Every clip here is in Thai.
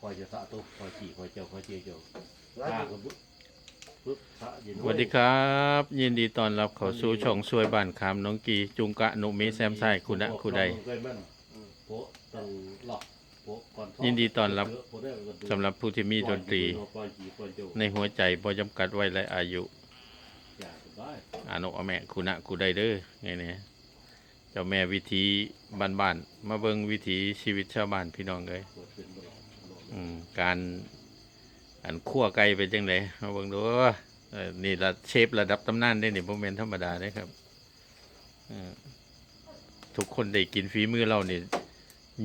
คอยจะสะตัวคอยขี่คอยเจ้าคอยเจียวเจ้าร้านข้าก็บุ๊บปึ๊บสะเย็นสวัสดีครับ ยินดีต้อนรับเข้าสู่ช่องช่วยบ้านคำน้องกีจุงกะหนุมิแซมไซคุณะคุณใดเคยแม่นโปะตังหลอกโปะก่อนท้งยินดีต้อนรับ โปะได้ก็ดูสำหรับผู้ที่มีดนตรีคอยขี่คอยเจ้าในหัวใจบ่จำกัดไว้และอายุอย่าสบายอานุอาแม่คุณะคุณใดเด้อไงเนี่ยเจ้าแม่วิธีบ้านๆมาเบิ่งวิถีชีวิตชาวบ้านพี่น้องเลยปวดเป็นบ่หลอกหลอ กอืมการอันคั่วไก่เป็นจังไดมาเบิ่งดูเออนี่ละเชฟระดับตำนานได้นี่บ่แม่นธรรมดาเด้ครับเออทุกคนได้กินฝีมือเรานี่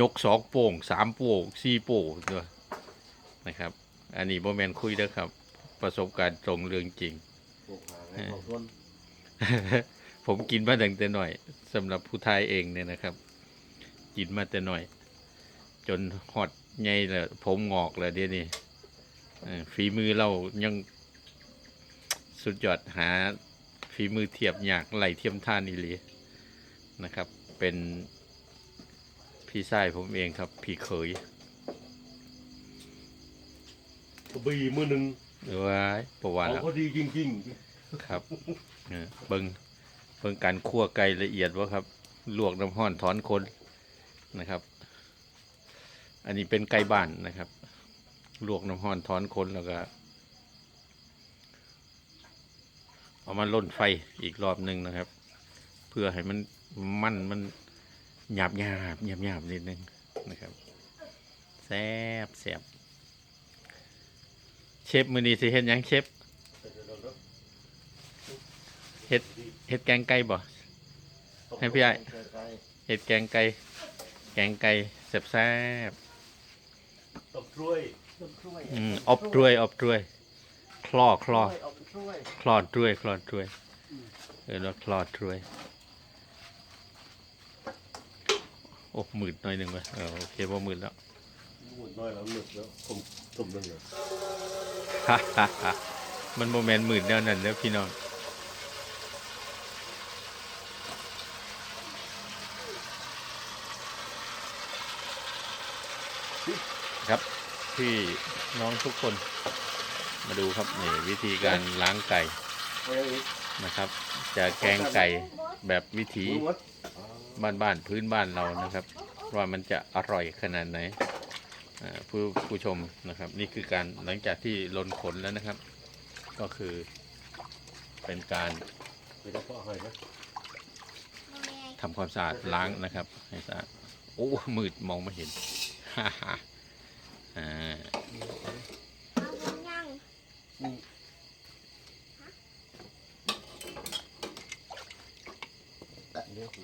ยกสองโป่งสามโป่งสี่โป่งด้วยนะครับ อันนี้บ่แม่นคุยเด้อครับ ประสบการณ์ตรงเรื่องจริงโปะหาให้เขาต้นผมกินมาตั้งแต่หน่อยสำหรับผู้ไทยเองเนี่ยนะครับ กินมาแต่หน่อย จนหอด ใหญ่แล้วผมงอกแล้วเดี๋ยวนี้เออฝีมือเรายังสุดยอดหาฝีมือเทียบยากไหลเทียมท่านอีหลีนะครับ เป็นพี่ชายผมเองครับ พี่เขยกระบี่มือหนึ่งหรือว่าประวัติเขาแล้วพอดีจริงครับเออเบิงเบิงการคั่วไก่ละเอียดวะครับ ลวกน้ำห้อนถอนคนนะครับ อันนี้เป็นไก่บ้านนะครับ ลวกน้ำห้อนถอนคนแล้วก็เอามาล่นไฟอีกรอบหนึ่งนะครับ เพื่อให้มันมันมันหยาบหยาบหยาบหยาบนิดนึงนะครับแซบแซบเชฟมือนี้สิเห็นยังเชฟๆเห็ดแกงไก่บ่ให้พี่ไอ้เห็ดแกงไก่แกงไก่แซบแซบ ตบช่วยต้นกล้วยๆอืมอบตรวยอบตรวย คลอคลอเอาไปช่วยคลอดตรวยคลอดตรวยเออแล้วคลอดตรวยโอ้หมื่นหน่อยหนึ่งไปเออโอเคพอหมื่นแล้วหมดน้อยแล้วหนึบแล้วผมผมนึงเลยฮ่าฮ่าฮ่ามันโมเมนต์หมื่นแนวนั้นเด้อพี่น้องครับ พี่น้องทุกคน มาดูครับนี่วิธีการล้างไก่นะครับ จะแกงไก่แบบวิถีบ้านบ้านๆพื้นบ้านเรานะครับ ว่ามันจะอร่อยขนาดไหนผู้ผู้ชมนะครับ นี่คือการหลังจากที่ลนขนแล้วนะครับ ก็คือเป็นการทำความสะอาดล้างนะครับให้สะอาดโอ้มืดมองไม่เห็นฮ่า ฮ่าอ่าตัดเนื้อหู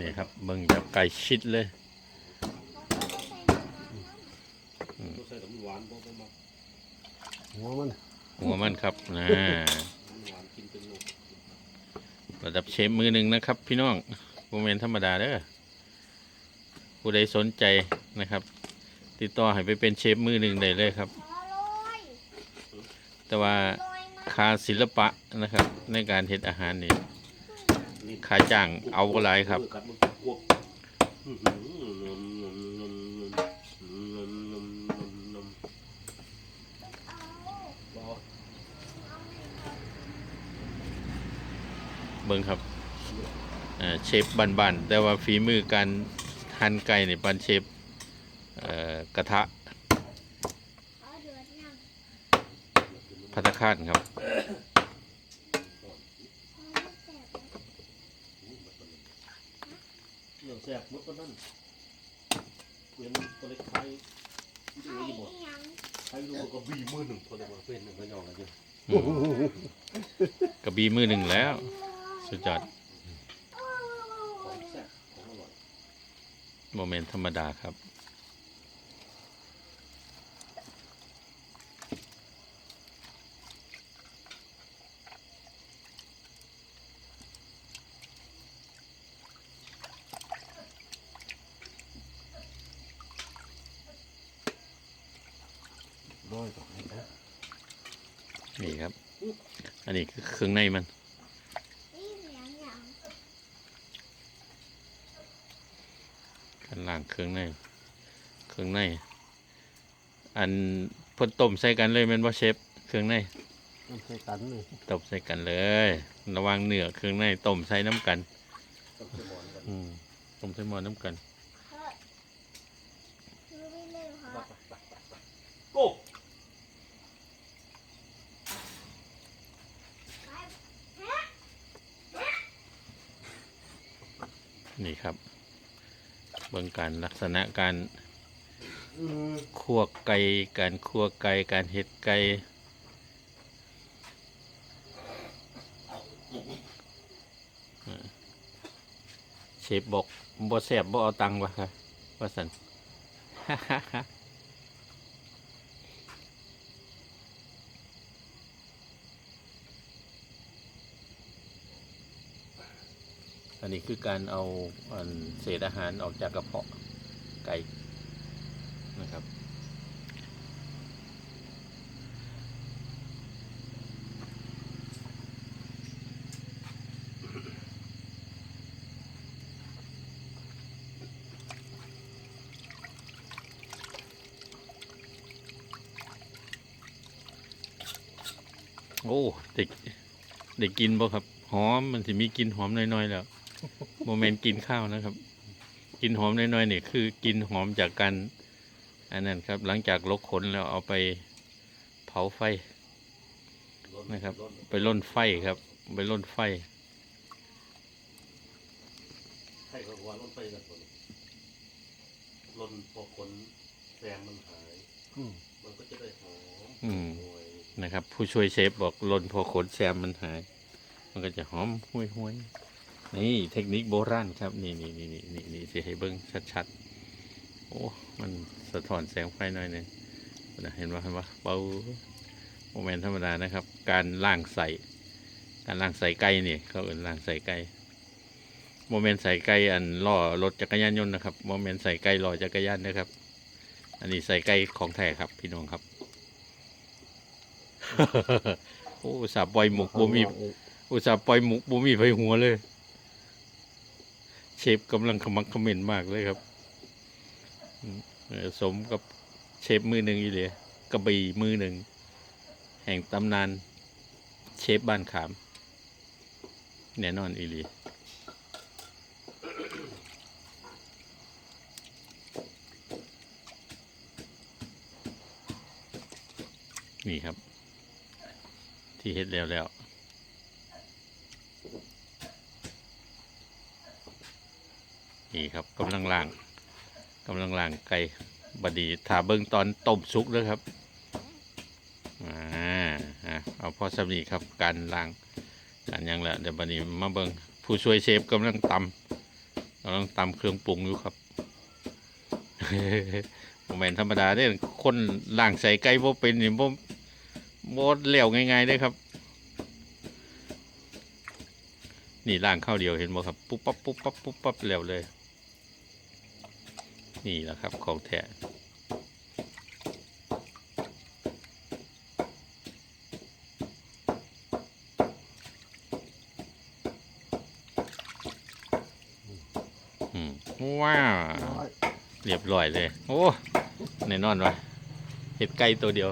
นี่ครับเบิ่งแบบไก่ชิดเลยต้องใส่น้ำหวานบ่บ่มาหัวมันหัวมันครับนะน้ำหวานกินเป็นลูกระดับเชฟมือหนึ่งนะครับ พี่น้องโมเมนธรรมดาเด้อ ผู้ใดสนใจนะครับ ติดต่อให้ไปเป็นเชฟมือหนึ่งได้เลยครับ แต่ว่าค่าศิลปะนะครับ ในการเฮ็ดอาหารนี่ค่าจ้างเอาก็หลายครับ เบิ่งครับเชฟบันๆแต่ว่าฝีมือการ หั่นไก่นี่ปันเชฟเอ่อกระทะพัตตาคารครับเรื่องแซ่บหมดก็นั่นเวียนตัวเล็กไทยดูยี่บ่ไทยดูก็บีมือหนึ่งคนละบ่เป็นหนึ่งก็ยองกันอยู่อืมกระบีมือหนึ่งแล้ว สุดยอด ของแซ่บของอร่อย โมเมนต์ธรรมดาครับร้อยต่อให้นะนี่ครับ อันนี้คือเครื่องในมัน การล้างเครื่องในเครื่องใน อันเพ่นต้มใส่กันเลยแมันว่าเชฟเครื่องในมันใส่กันเลยต้มใส่กันเลย ระหวังเนื้อเครื่องในต้มใส่น้ำกันต้องสมอนกันอืมต้มใส่หม้อน้ำกันโก้นี่ครับ เบื้องการลักษณะการคั่วไก่การคั่วไก่การเห็ดไก่เชฟบอกบ่แสบบ่เอาตังค์วะครับว่าสัน อันนี้คือการเอาเศษอาหารออกจากกระเพาะไก่นะครับ โอ้เด็กเด็กกินบ่ครับ หอมมันสิมีกลินหอมน้อยๆแล้ว โมเมนต์กินข้าวนะครับ กินหอมน้อยๆเนี่ยคือกินหอมจากการอันนั้นครับ หลังจากลกขนแล้วเอาไปเผาไฟนะครับ ไปล่นไฟครับ ไปล่นไฟให้เขาว่าล้นไปกันคนล้นพอคนแซมมันหายอืมมันก็จะได้หอมอืมหวยนะครับ ผู้ช่วยเชฟบอกล่นพอขนแซมมันหาย มันก็จะหอมห้วยห้วยๆ นี่เทคนิคโบราณครับ นี่นี่นี่นี่นี่นี่สิให้เบิ้งชัดๆ โอ้ มันสะท้อนแสงไฟหน่อยหนึงนะเห็นว่าเห็นว่าเบาโมเมนต์ธรรมดานะครับ การล่างใส่การล่างใส่ไก่นี่เขาเอิ้นล่างใส่ไก่โมเมนต์ใส่ไก่อันล่อรถจักรยานยนต์นะครับโมเมนต์ใส่ไก่ล่อจักรยานนะครับ อันนี้ใส่ไก่ของแท้ครับ พี่น้องครับโอ้สาบปล่อยหมกบ่มีอุตส่าห์ปล่อยหมุกบ่มีไฟหัวเลย เชฟกำลังขมักเขม้นมากเลยครับสมกับเชฟมือหนึ่งอีเลยกระบี่มือหนึ่ง แห่งตำนาน เชฟบ้านขาม แน่นอนอีหลีนี่ครับ ที่เฮ็ดแล้วแล้ว นี่ครับกำลังล่างกำลังล่างไก่บดีถาเบิ้งตอนต้มสุกด้วยครับอ่าเอาพอสำนีครับการล่างการยังละเดี๋ยวบัดนี้มาเบิ้งผู้ช่วยเชฟกำลังตำกำลังตำเครื่องปรุงอยู่ครับโมเมนธรรมดาเด้คนล่างใส่ไก่บ่เป็นนี่บ่บ่เลี้ยวง่ายๆเด้ครับ นี่ล่างข้าวเดียวเห็นบ่ครับ ปุ๊บปั๊บปุ๊บปั๊บปุ๊บปั๊บเร็วเลย นี่แหละครับของแท้อืมว้าวเรียบร้อยเลย โอ้แน่นอนวะเห็ดไก่ตัวเดียว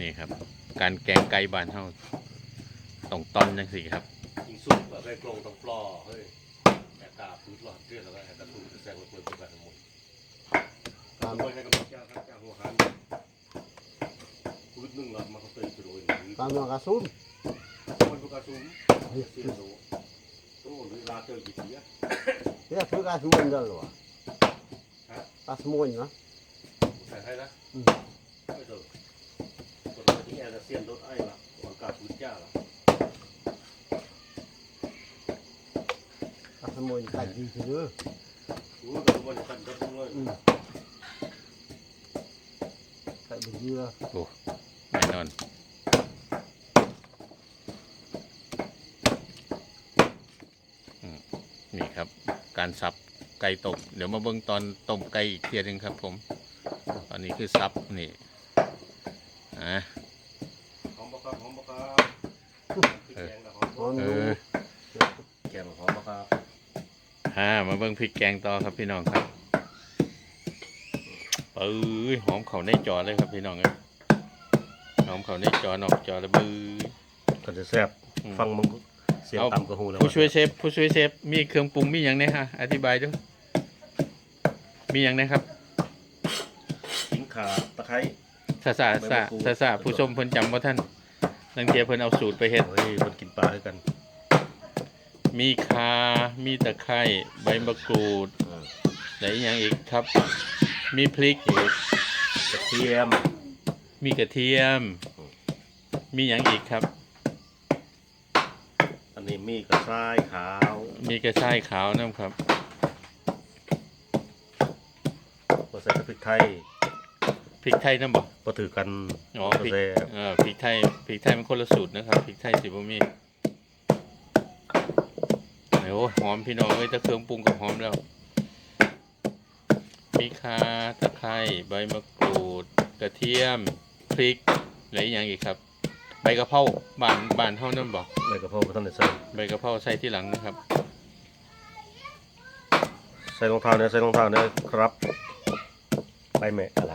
นี่ครับ การแกงไก่บานเฮา ต้องตอนจังสิครับยิงสุกแบบไปกลงต้องปลอเฮ้ยแอบตาพื้นหลอดเกลือแล้วก็แอบตาพื้นแซงมาเปิดเป็นแบบหมดตามทำไมให้กำลังใจครับจากหัวหันพื้นหนึ่งหลอดมาเขาเตยไปโรยหรือตามกระสุนมันก็กระซุ้มเสียโซโอ้หรือลาเจอกี่ทีอะเนี่ยคือกระสุนเด้อหรอวะกระสุนนะใส่ให้นะอืมไม่เถอะคนที่แอนเซียนรถไอ้ละอากาศพื้นจ้าละ กระสุนไก่ดีทีเด้อรู้แต่ว่าจะกันรถเลยอืมไก่ดีเด้อแน่นอนอืมนี่ครับ การสับไก่ต้มเดี๋ยวมาเบิ่งตอนต้มไก่อีกเทียหนึงครับผม ตอนนี้คือสับนี่อะหอมบะครับหอมบะครับคือแกงนะหอมหอมเออยู่ อ แกงหอมมะพร้าว อ่า มาเบิ่งพริกแกงต่อครับพี่น้องครับเอ้ยหอมเขาในจอเลยครับพี่น้องเอ้ยหอมเขาในจอนอกจอแล้วบื้อก็จะแซ่บอืมฟังมึงเสียงเอาต่ำกระหูแล้วผู้ช่วยเชฟผู้ช่วยเชฟมีเครื่องปรุงมีอย่างไงฮะอธิบายด้วยมีอย่างไงครับขิงข่าตะไคร้ซาซาใบซามะกรูดซาซาผู้ชมเพิ่นจำว่าท่านนังเทียเพิ่นเอาสูตรไปเฮ็ดเฮ้ยมันกินปลาด้วยกัน มีคา มีตะไคร้ใบมะกรูดอ่าไหนอย่างอีกครับ มีพริกกระเทียม มีกระเทียม มีอย่างอีกครับ อันนี้มีกระชายขาว มีกระชายขาวน้ำครับก็ใส่พริกไทยพริกไทยน้ำบ่ก็ถือกันอ๋อก็พริกแซ่บเออพริกไทยพริกไทยมันคนละสูตรนะครับพริกไทยสิบ่มีโอ้ยหอมพี่น้องเอ้ยถ้าเครื่องปรุงก็หอมแล้วมีคาตะไคร้ใบมะกรูด กระเทียม พริกอะไรอย่างอีกครับ ใบกะเพราบานบานเท่านั้นบ่ใบกระเพราก็ท่านได้ใส่ใบกะเพราใส่ที่หลังนะครับ ใส่รองเท้าเนี่ยใส่รองเท้าเนี่ยครับ ไปแม่อะไร